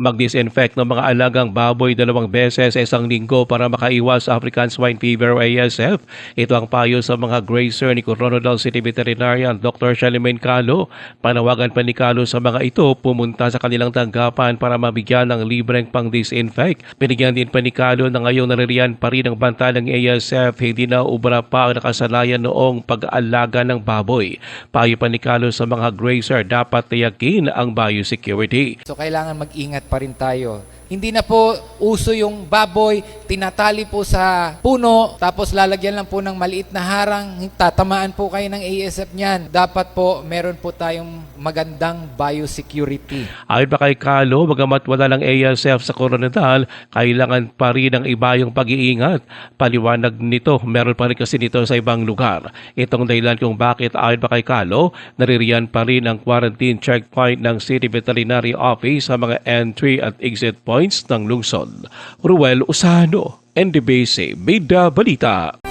mag-disinfect ng mga alagang baboy dalawang beses sa isang linggo para makaiwas African Swine Fever o ASF. Ito ang payo sa mga grazer ni Coronadal City Veterinarian Dr. Shalimain Calo. Panawagan pa ni Calo sa mga ito pumunta sa kanilang tanggapan para mabigyan ng libreng pang-disinfect. Binigyan din pa ni Calo na ngayong naririyan pa rin ang banta ng ASF, hindi na ubra pa ang nakasalayan noong pag-aalaga ng baboy. Payo pa ni Calo sa mga grazer dapat tiyakin ang biosecurity. So kailangan mag-ingat pa rin tayo. Hindi na po uso yung baboy, tinatali po sa puno, tapos lalagyan lang po ng maliit na harang, tatamaan po kayo ng ASF niyan. Dapat po meron po tayong magandang biosecurity. Ayon pa kay Calo, bagamat wala ng ASF sa Coronadal, kailangan pa rin ang iba yung pag-iingat. Paliwanag nito, meron pa rin kasi nito sa ibang lugar. Itong dahilan kung bakit ayon pa kay Calo, naririyan pa rin ang quarantine checkpoint ng City Veterinary Office sa mga entry at exit points ng lungsod. Ruel Usano, NDBC, Bida Balita.